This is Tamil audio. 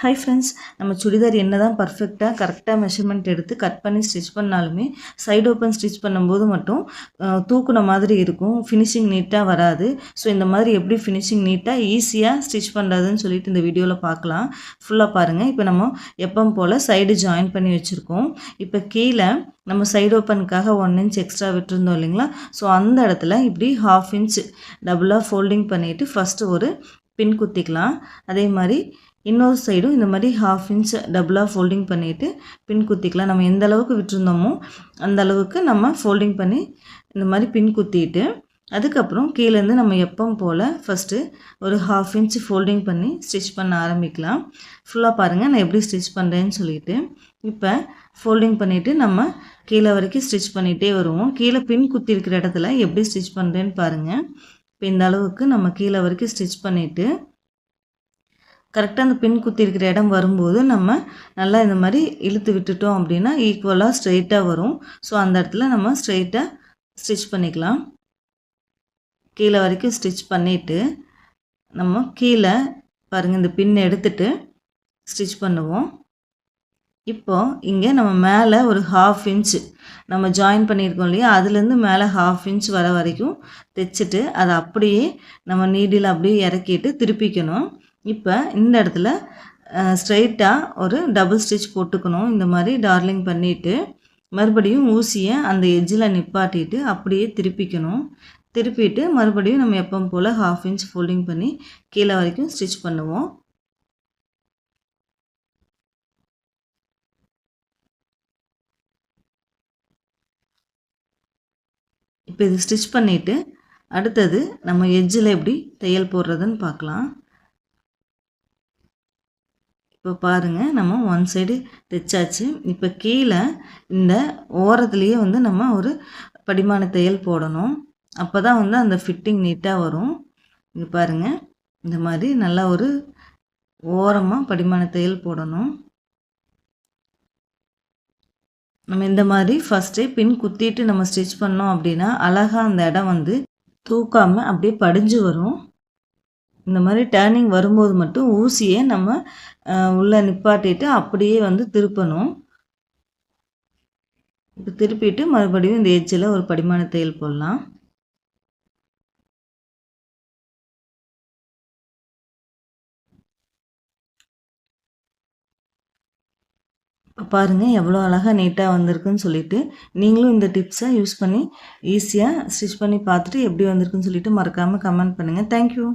ஹாய் ஃப்ரெண்ட்ஸ் நம்ம சுடிதார் என்ன தான் பர்ஃபெக்டாக கரெக்டாக மெஷர்மெண்ட் எடுத்து கட் பண்ணி ஸ்டிச் பண்ணாலுமே சைடு ஓப்பன் ஸ்டிச் பண்ணும்போது மட்டும் தூக்குன மாதிரி இருக்கும் ஃபினிஷிங் நீட்டாக வராது. ஸோ இந்த மாதிரி எப்படி ஃபினிஷிங் நீட்டாக ஈஸியாக ஸ்டிச் பண்ணுறதுன்னு சொல்லிட்டு இந்த வீடியோவில் பார்க்கலாம். ஃபுல்லாக பாருங்கள் இப்போ நம்ம எப்பவும் போல் சைடு ஜாயின் பண்ணி வச்சுருக்கோம். இப்போ கீழே நம்ம சைடு ஓப்பனுக்காக ஒன் இன்ச் எக்ஸ்ட்ரா விட்டுருந்தோம் இல்லைங்களா? ஸோ அந்த இடத்துல இப்படி ஹாஃப் இன்ச் டபுளாக ஃபோல்டிங் பண்ணிவிட்டு ஃபஸ்ட்டு ஒரு பின் குத்திக்கலாம். அதே மாதிரி இன்னொரு சைடும் இந்த மாதிரி ஹாஃப் இன்ச் டபுளாக ஃபோல்டிங் பண்ணிவிட்டு பின் குத்திக்கலாம். நம்ம எந்த அளவுக்கு விட்டுருந்தோமோ அந்த அளவுக்கு நம்ம ஃபோல்டிங் பண்ணி இந்த மாதிரி பின் குத்திட்டு அதுக்கப்புறம் கீழேருந்து நம்ம எப்பவும் போல் ஃபஸ்ட்டு ஒரு ஹாஃப் இன்ச் ஃபோல்டிங் பண்ணி ஸ்டிச் பண்ண ஆரம்பிக்கலாம். ஃபுல்லாக பாருங்கள் நான் எப்படி ஸ்டிச் பண்ணுறேன்னு சொல்லிட்டு. இப்போ ஃபோல்டிங் பண்ணிவிட்டு நம்ம கீழே வரைக்கும் ஸ்டிச் பண்ணிகிட்டே வருவோம். கீழே பின் குத்தி இருக்கிற இடத்துல எப்படி ஸ்டிச் பண்ணுறேன்னு பாருங்கள் இப்போ இந்த அளவுக்கு நம்ம கீழே வரைக்கும் ஸ்டிச் பண்ணிவிட்டு கரெக்டாக அந்த பின் குத்தி இருக்கிற இடம் வரும்போது நம்ம நல்லா இந்த மாதிரி இழுத்து விட்டுட்டோம் அப்படின்னா ஈக்குவலாக ஸ்ட்ரெயிட்டாக வரும். ஸோ அந்த இடத்துல நம்ம ஸ்ட்ரெயிட்டாக ஸ்டிச் பண்ணிக்கலாம். கீழே வரைக்கும் ஸ்டிச் பண்ணிவிட்டு நம்ம கீழே பாருங்கள் இந்த பின் எடுத்துட்டு ஸ்டிச் பண்ணுவோம். இப்போது இங்கே நம்ம மேலே ஒரு ஹாஃப் இன்ச்சு நம்ம ஜாயின் பண்ணியிருக்கோம் இல்லையா? அதுலேருந்து மேலே ஹாஃப் இன்ச் வர வரைக்கும் தைச்சிட்டு அதை அப்படியே நம்ம நீடில் அப்படியே இறக்கிட்டு திருப்பிக்கணும். இப்போ இந்த இடத்துல ஸ்ட்ரைட்டாக ஒரு டபுள் ஸ்டிச் போட்டுக்கணும். இந்த மாதிரி டார்லிங் பண்ணிவிட்டு மறுபடியும் ஊசியை அந்த எஜ்ஜில் நிப்பாட்டிட்டு அப்படியே திருப்பிக்கணும். திருப்பிட்டு மறுபடியும் நம்ம எப்பவும் போல் ஹாஃப் இன்ச் ஃபோல்டிங் பண்ணி கீழே வரைக்கும் ஸ்டிச் பண்ணுவோம். இப்போ இது ஸ்டிச் பண்ணிவிட்டு அடுத்தது நம்ம எஜ்ஜில் எப்படி தையல் போடுறதுன்னு பார்க்கலாம். இப்போ பாருங்கள் நம்ம ஒன் சைடு தைச்சாச்சு இப்போ கீழே இந்த ஓரத்துலேயே வந்து நம்ம ஒரு படிமான தையல் போடணும். அப்போ தான் வந்து அந்த ஃபிட்டிங் நீட்டாக வரும். இங்கே பாருங்கள் இந்த மாதிரி நல்லா ஒரு ஓரமாக படிமான தையல் போடணும். நம்ம இந்த மாதிரி ஃபஸ்ட்டே பின் குத்திட்டு நம்ம ஸ்டிச் பண்ணோம் அப்படின்னா அழகாக அந்த இடம் வந்து தூக்காமல் அப்படியே படிஞ்சு வரும். இந்த மாதிரி டேர்னிங் வரும்போது மட்டும் ஊசியை நம்ம உள்ளே நிப்பாட்டிட்டு அப்படியே வந்து திருப்பணும். இப்போ திருப்பிட்டு மறுபடியும் இந்த எச்சில் ஒரு படிமான தையல் போடலாம். இப்போ பாருங்கள் எவ்வளோ அழகாக நீட்டாக வந்திருக்குன்னு சொல்லிட்டு நீங்களும் இந்த டிப்ஸை யூஸ் பண்ணி ஈஸியாக ஸ்டிச் பண்ணி பார்த்துட்டு எப்படி வந்திருக்குன்னு சொல்லிட்டு மறக்காமல் கமெண்ட் பண்ணுங்கள் தேங்க்யூ